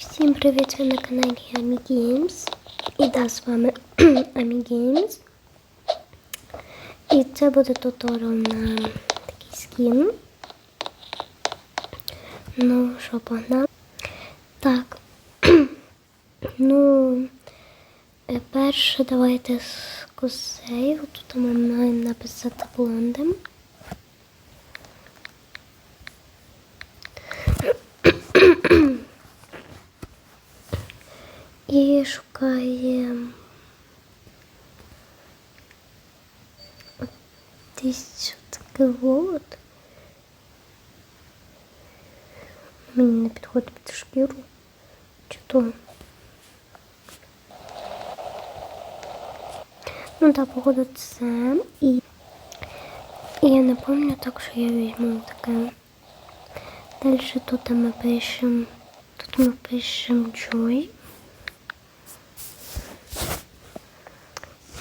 Всім привіт! Ви на каналі Амі Games. І да, з вами Амі Games. І це буде туторіал на такий скін. Ну, що, погнали? Так. ну, е, перше давайте з косею. Тут ми маємо написати блондем. І шукаємо десь таке вот. Мені не підходить під шкіру. Чи то. Ну так, походу це. І, і я не пам'ятаю так, що я візьму таке. Далі тут ми пишемо. Тут ми пишемо Joy.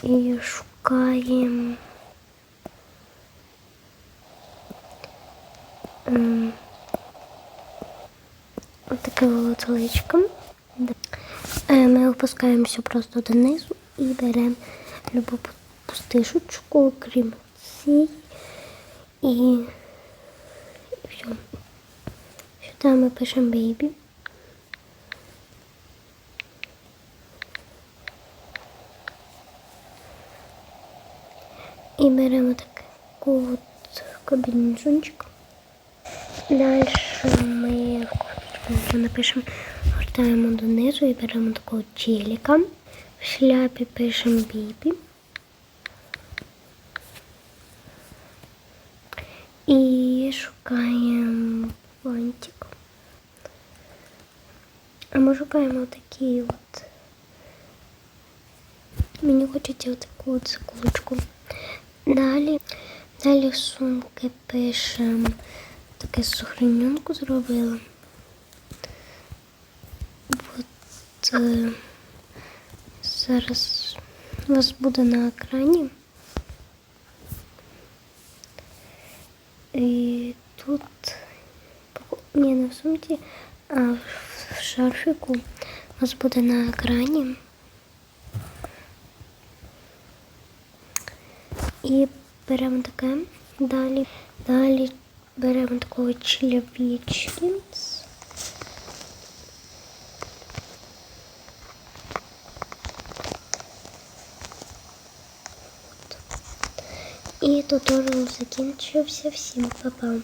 І шукаємо. ем, Таке. Е, Ми опускаємося просто донизу і беремо любу пустишечку, крім цієї. І все. Сюди ми пишемо бейбі. І беремо таку от кабінчончик. Далі ми напишемо, гортаємо донизу і беремо такого челіка. В шляпі пишемо бібі. І шукаємо бантик. А ми шукаємо такий от. Мені хочеться таку от заколочку. Далі, далі сумки пишемо таке сухреньонку зробила. От е, зараз у вас буде на екрані. І тут ні, не в сумці, а в шарфіку у вас буде на екрані. І беремо таке. Далі, далі беремо такого чоловічки. І туторіал закінчився. Всім па-па.